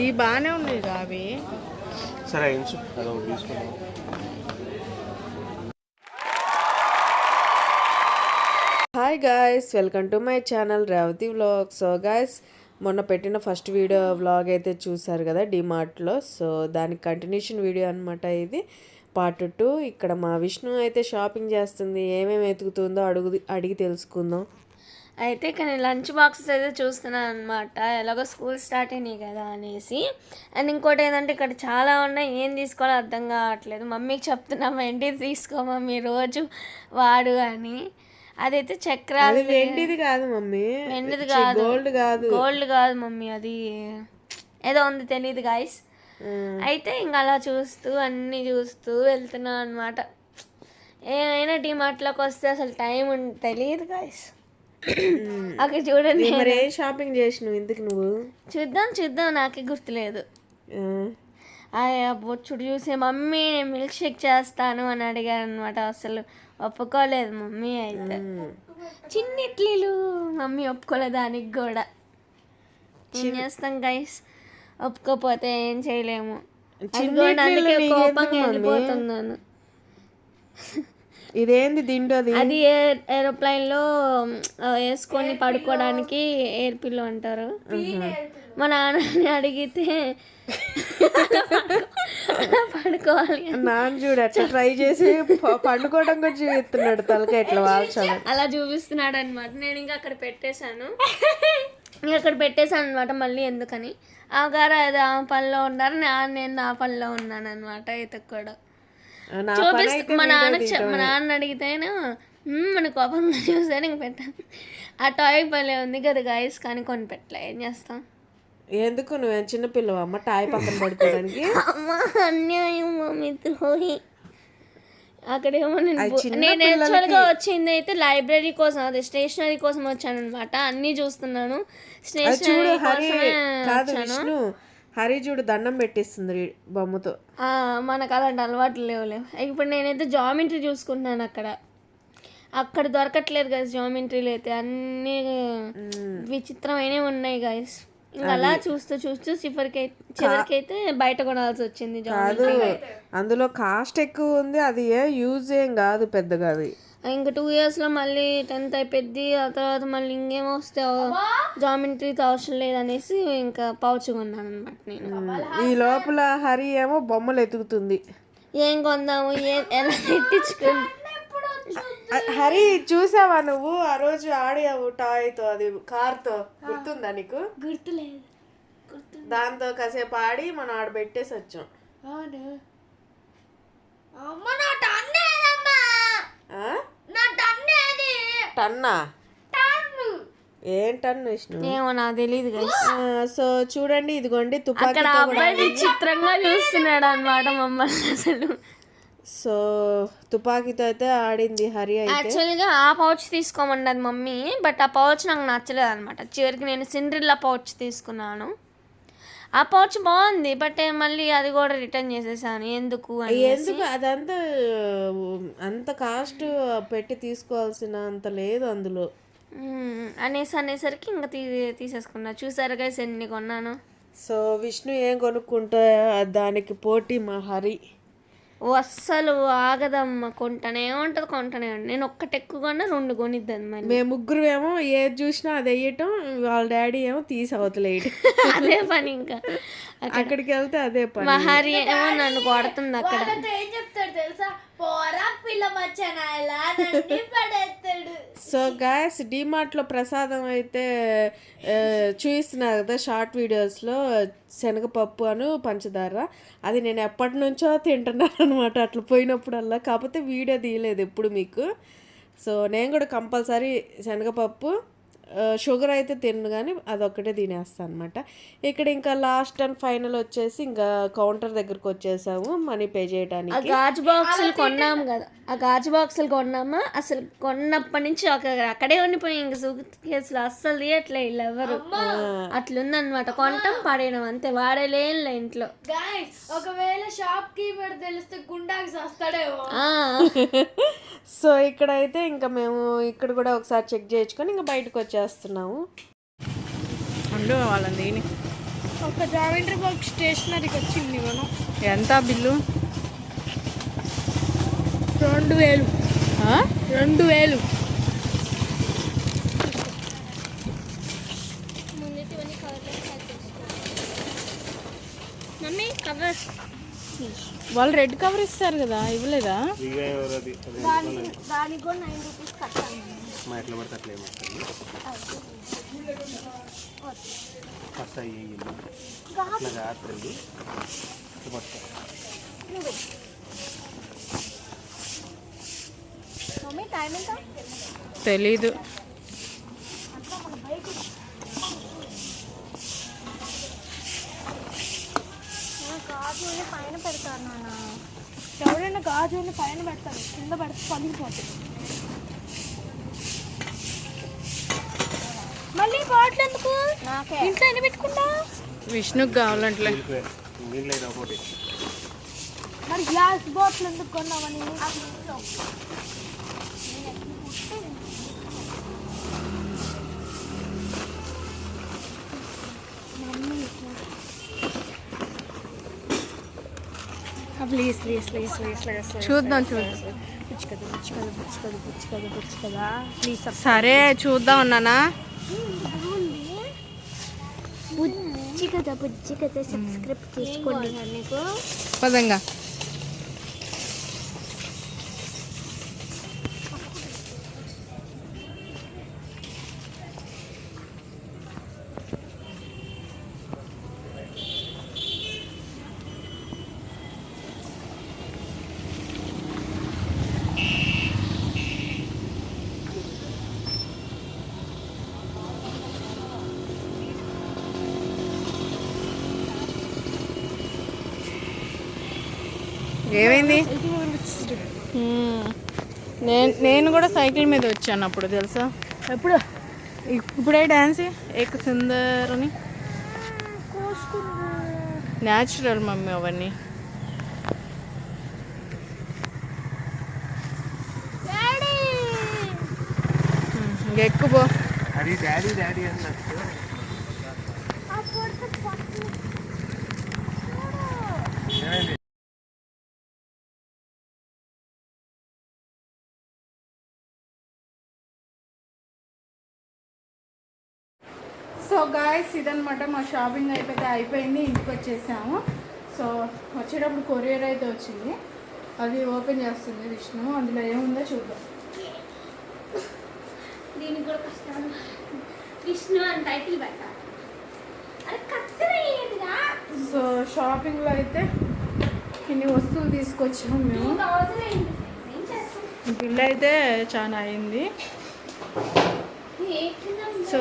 ఈ బాగానే ఉన్నాయి అవి. సరే ఇంచు. అదొకటి తీసుకుందాం. Hi guys welcome to my channel Revathi vlog so guys మొన్న పెట్టిన ఫస్ట్ వీడియో వ్లాగ్ అయితే చూసారు కదా డిమార్ట్లో సో దానికి కంటిన్యూషన్ వీడియో అనమాట ఇది. పార్ట్ టూ ఇక్కడ మా విష్ణు అయితే షాపింగ్ చేస్తుంది ఏమేమి వెతుకుతుందో అడుగు అడిగి తెలుసుకుందాం. అయితే ఇక్కడ నేను లంచ్ బాక్సెస్ అయితే చూస్తున్నాను అనమాట ఎలాగో స్కూల్ స్టార్ట్ అయినాయి కదా అనేసి. అండ్ ఇంకోటి ఏంటంటే ఇక్కడ చాలా ఉన్నాయి. ఏం తీసుకోవాలో అర్థం కావట్లేదు. మమ్మీకి చెప్తున్నాం ఏంటి తీసుకో మమ్మీ రోజు వాడు అని. అదైతే చక్రాలు అది వెండిది కాదు మమ్మీ. వెండిది కాదు. గోల్డ్ కాదు. గోల్డ్ కాదు మమ్మీ అది. ఏదో ఉంది తెలియదు గాయస్. అయితే ఇంకా అలా చూస్తూ అన్నీ చూస్తూ వెళ్తున్నాను అనమాట ఏమైనా డిమార్ట్లోకి వస్తే అసలు టైం తెలియదు గాయస్. అక్కడ చూడండి మరి ఏ షాపింగ్ చేసినావు ఇందుకు నువ్వు? చూద్దాం చూద్దాం నాకే గుర్తులేదు. బొచ్చుడు చూసి మమ్మీ నేను మిల్క్ షేక్ చేస్తాను అని అడిగారు అనమాట అసలు. ఒప్పుకోలేదు మమ్మీ అయితే. చిన్న ఇడ్లీలు మమ్మీ ఒప్పుకోలేదు దానికి కూడా. ఏం చేస్తాం గైస్ ఒప్పుకోపోతే ఏం చేయలేము. కోపంగా వెళ్ళిపోతున్నాను. ఇదేంది దిండు అది? అది ఏరోప్లైన్లో ఆ, వేసుకొని పడుకోవడానికి ఎయిర్ పిల్లో అంటారు. మా నాన్నని అడిగితే పడుకోవాలి నాన్న చూడు అట్లా ట్రై చేసి పండుకోవడం కూడా చూపిస్తున్నాడు తలక ఇట్లా వాల్చాలి అలా చూపిస్తున్నాడు అనమాట నేను ఇంకా అక్కడ పెట్టేశాను. ఇంకా అక్కడ పెట్టేశాను అనమాట మళ్ళీ ఎందుకని. ఆ గారు అది ఆ పనిలో ఉన్నారు నేను నా పనిలో ఉన్నాను అనమాట ఇతకు కూడా. చూపిస్తు. మా నాన్న మా నాన్న అడిగితేనే "మ్మ్, మన కోపంగా చూసాను ఇంక పెట్టాను ఆ టాయ్ భలే ఉంది కదా గాయస్ కానీ కొని పెట్టలే ఏం చేస్తాం? ఎందుకు నువ్వు చిన్నపిల్లవు అమ్మ టాయ్ పక్కన పడుకోవడానికి? అమ్మా అన్యాయం మమ్మీ ద్రోహి అక్కడేమో నేను యాక్చువల్గా వచ్చింది అయితే లైబ్రరీ కోసం అదే స్టేషనరీ కోసం వచ్చాను అనమాట అన్నీ చూస్తున్నాను. స్టేషనరీ కోసమే కాదు వచ్చాను విష్ణు హరి చూడు దండం పెట్టిస్తుంది బొమ్మతో. మనకు అలాంటి అలవాట్లు లేవు లేవు ఇప్పుడు నేనైతే జామెంట్రీ చూసుకుంటున్నాను అక్కడ. అక్కడ దొరకట్లేదు గైస్ జామెంట్రీలు అయితే. అన్నీ విచిత్రమైనవి ఉన్నాయి గైస్ ఇంకా అలా చూస్తూ చూస్తూ చివరికి చివరికి అయితే బయట కొనాల్సి వచ్చింది కాదు అందులో కాస్ట్ ఎక్కువ ఉంది అది ఏ యూజ్ ఏం కాదు పెద్దగా అది. ఇంకా టూ ఇయర్స్లో మళ్ళీ టెన్త్ అయిపోద్ది ఆ తర్వాత మళ్ళీ ఇంకేమో వస్తే జామెంట్రీతో అవసరం లేదనేసి ఇంకా పౌచ్ కొన్నాను అనమాట నేను. ఈ లోపల హరి ఏమో బొమ్మలు ఎతుకుతుంది. ఏం కొందాము ఏం ఎలా పెట్టించుకుని ఆ, హరి చూసావా నువ్వు? ఆ రోజు ఆడావు టాయ్తో అది కార్తో గుర్తుందా నీకు? గుర్తులేదు. దాంతో కాసేపు ఆడి మనం ఆడ పెట్టేసి వచ్చాం. ఆ? టన్నా? ఏం టన్ను విష్ణు? ఏమో నాకు తెలియదు సో చూడండి ఇదిగోండి అక్కడ తుపాకీ అబ్బాయి విచిత్రంగా చూస్తున్నాడు అనమాట మమ్మల్ని అసలు. సో తుపాకీతో అయితే ఆడింది హరి అయితే. యాక్చువల్గా ఆ పౌచ్ తీసుకోమన్నది మమ్మీ బట్ ఆ పౌచ్ నాకు నచ్చలేదు అనమాట చివరికి నేను సిండ్రిల్లా పౌచ్ తీసుకున్నాను. ఆ పౌచ్ బాగుంది బట్ మళ్ళీ అది కూడా రిటర్న్ చేసేసాను. ఎందుకు ఎందుకు? అదంతా అంత కాస్ట్ పెట్టి తీసుకోవాల్సిన అంత లేదు అందులో. అనేసి అనేసరికి ఇంకా తీ తీసేసుకున్నా. చూసారు గైస్ ఎన్ని కొన్నాను? సో విష్ణు ఏం కొనుక్కుంటే దానికి పోటీ మా హరి. అస్సలు ఆగదమ్మ. కొంటనే ఉంటుంది కొంటనే ఉంటుంది. నేను ఒక్కటి ఎక్కువ కొన్నా రెండు కొనిద్దాను మళ్ళీ. మేము ముగ్గురు ఏమో ఏది చూసినా అది వేయటం వాళ్ళ డాడీ ఏమో తీసి అవతలేయటం అదే పని ఇంకా. అక్కడికి వెళ్తే అదే పని. మహారి ఏమో నన్ను కొడుతుంది అక్కడ. ఏం చెప్తాడు తెలుసా? పోరా పిల్ల పడేస్తాడు సో గాయస్ డిమార్ట్లో ప్రసాదం అయితే చూపిస్తున్నారు కదా షార్ట్ వీడియోస్లో శనగపప్పు అను పంచదార. అది నేను ఎప్పటి నుంచో తింటున్నాను అనమాట అట్లా పోయినప్పుడల్లా. కాకపోతే వీడియో తీయలేదు ఎప్పుడు మీకు. సో నేను కూడా కంపల్సరీ శనగపప్పు షుగర్ అయితే తిన్ను కానీ అదొక్కటే తినేస్తాను అనమాట ఇక్కడ ఇంకా లాస్ట్ అండ్ ఫైనల్ వచ్చేసి ఇంకా కౌంటర్ దగ్గరకు వచ్చేసాము మనీ పే ఆ చేయడానికి. గాజు బాక్సులు కొన్నాం కదా. ఆ గాజు బాక్సులు కొన్నామా? అసలు కొన్నప్పటి నుంచి ఒక అక్కడే ఉండిపోయి. ఇంక సూట్ కేసులు అస్సలు తీయట్లే వీళ్ళు ఎవరు. అట్లుందనమాట కొంటాం పడేయడం అంతే. వాడేలేనులే ఇంట్లో. ఒకవేళ షాప్ కీపర్ తెలిస్తే గుండాకి వస్తాడేమో ఆ, సో ఇక్కడైతే ఇంకా మేము ఇక్కడ కూడా ఒకసారి చెక్ చేయించుకొని ఇంకా బయటకు వచ్చేస్తున్నాము. ఉండు వాళ్ళని దీని. ఒక జామెంట్రీ బాక్స్ స్టేషనరీకి వచ్చింది మనం. ఎంత బిల్లు? రెండు వేలు. ఆ? రెండు వేలు మమ్మీ కవర్ వాళ్ళు రెడ్ కవర్ ఇస్తారు కదా ఇవ్వలేదా? దానికి దానికి కూడా నైన్ రూపీస్ కట్టాలి మా ఎట్లా పడితే అట్లా ఏమవుతుంది ఫస్ట్ అయ్యి అట్లా కాదు పట్టుకో మమ్మీ టైం ఎంత తెలీదు గాజుని పైన పెడతాను నాన్న. ఎవరైనా గాజుని పైన పెడతారు కింద పెడితే పగిలిపోతుంది మళ్ళీ బాటిల్ ఎందుకు? ఇంట్లో ఎన్ని పెట్టుకుంటా విష్ణుకి కావాలంటే మరి గ్లాస్ బాటిల్ ఎందుకు కొన్నామని ప్లీజ్ ప్లీజ్ ప్లీజ్ ప్లీజ్ చూద్దాం చూద్దాం బుచ్చి కదా బుచ్చి కదా బుచ్చి కదా బుచ్చి కదా బుచ్చి కదా ప్లీజ్ సరే చూద్దాం అన్నానా? బుజ్జి కదా బుజ్జి కదా సబ్స్క్రైబ్ చేసుకోండి. నీకు పదంగా. ఏమైంది. నేను నేను కూడా సైకిల్ మీద వచ్చాను అప్పుడు తెలుసా? ఎప్పుడు? ఇప్పుడే డ్యాన్స్ ఏక సుందర్ అని న్యాచురల్ మమ్మీ అవన్నీ. అది డాడీ డాడీ అన్నట్టు సో గాయస్ ఇదనమాట మా షాపింగ్ అయిపోతే అయిపోయింది. ఇంటికి వచ్చేసాము. సో వచ్చేటప్పుడు కొరియర్ అయితే వచ్చింది. అది ఓపెన్ చేస్తుంది విష్ణు. అందులో ఏముందో చూద్దాం. దీనికి కూడా కష్టం విష్ణు అని టైటిల్ పెట్టాలి. సో షాపింగ్లో అయితే ఇన్ని వస్తువులు తీసుకొచ్చాము మేము. బిల్ అయితే చాలా అయింది. సో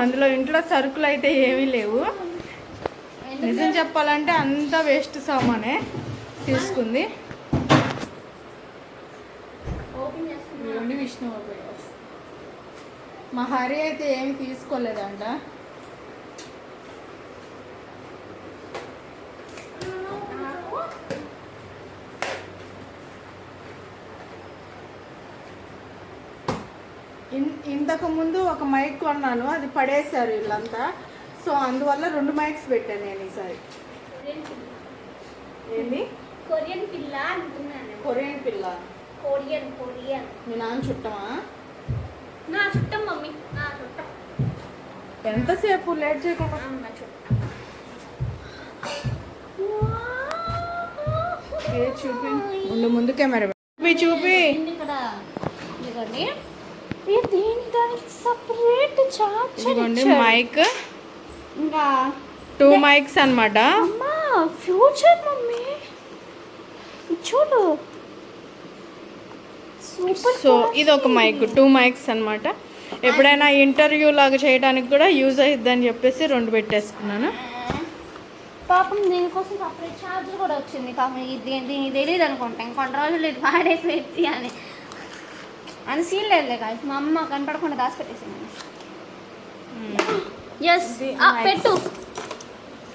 అందులో ఇంట్లో సరుకులు అయితే ఏమీ లేవు. నిజం చెప్పాలంటే అంతా వేస్ట్ సామానే తీసుకుంది. విష్ణు. మా హరి అయితే ఏమి తీసుకోలేదంట నాకు ఇన్- ఇంతకు ముందు ఒక మైక్ కొన్నాను అది పడేశారు వీళ్ళంతా సో అందువల్ల రెండు మైక్స్ పెట్టాను నేను ఈసారి. ఏంది? కొరియన్ పిల్ల అంటున్నాను కొరియన్ పిల్ల. Korean Korean. మీ నాన్న చుట్టమా? నా చుట్టం మమ్మీ. నా చుట్టం. ఎంతసేపు లేట్ చేయకుండా? నా చుట్టం. చూపి? ముందు ముందు కెమెరా చూపి చూపి. ఇక్కడ ఇదిగోండి ఇది దీని దానికి సపరేట్ ఇదిగోండి మైక్ ఇంకా టూ మైక్స్ అన్నమాట. అమ్మా ఫ్యూచర్ మమ్మీ. చూడు. సో ఇది ఒక మైక్ టూ మైక్స్ అన్నమాట. ఎప్పుడైనా ఇంటర్వ్యూ లాగా చేయడానికి కూడా యూజ్ అయ్యిద్దని చెప్పేసి రెండు పెట్టేసుకున్నాను. పాపం దీనికోసం సపరేట్ ఛార్జర్ కూడా వచ్చింది. పాపం ఇది దీనికి తెలియదు అనుకుంటా. ఇంకొన్ని రోజులు ఇది వాడైపోయింది అని. అని సీన్ లేదులే కాదు మా అమ్మ కనపడకుండా దాచిపెట్టేసింది ఎస్ పెట్టు.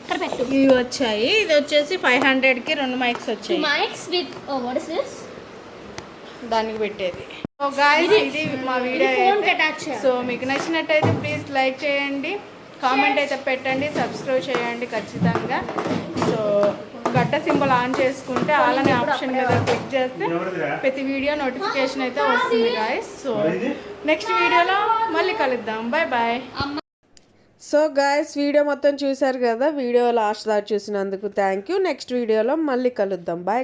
ఇక్కడ పెట్టు. ఇవి వచ్చాయి. ఇది వచ్చేసి ఫైవ్ హండ్రెడ్కి రెండు మైక్స్ వచ్చాయి. Mics with what is this దానికి పెట్టేది. సో గాయస్ ఇది మా వీడియో సో మీకు నచ్చినట్టయితే ప్లీజ్ లైక్ చేయండి. కామెంట్ అయితే పెట్టండి. సబ్స్క్రైబ్ చేయండి ఖచ్చితంగా. సో గట్ట సింబల్ ఆన్ చేసుకుంటే ఆల్ అనే ఆప్షన్ మీద క్లిక్ చేస్తే ప్రతి వీడియో నోటిఫికేషన్ అయితే వస్తుంది గాయస్ సో నెక్స్ట్ వీడియోలో మళ్ళీ కలుద్దాం. Bye bye so guys video మొత్తం చూశారు కదా? వీడియో లాస్ట్ దాకా చూసినందుకు థ్యాంక్ యూ నెక్స్ట్ వీడియోలో మళ్ళీ కలుద్దాం. బాయ్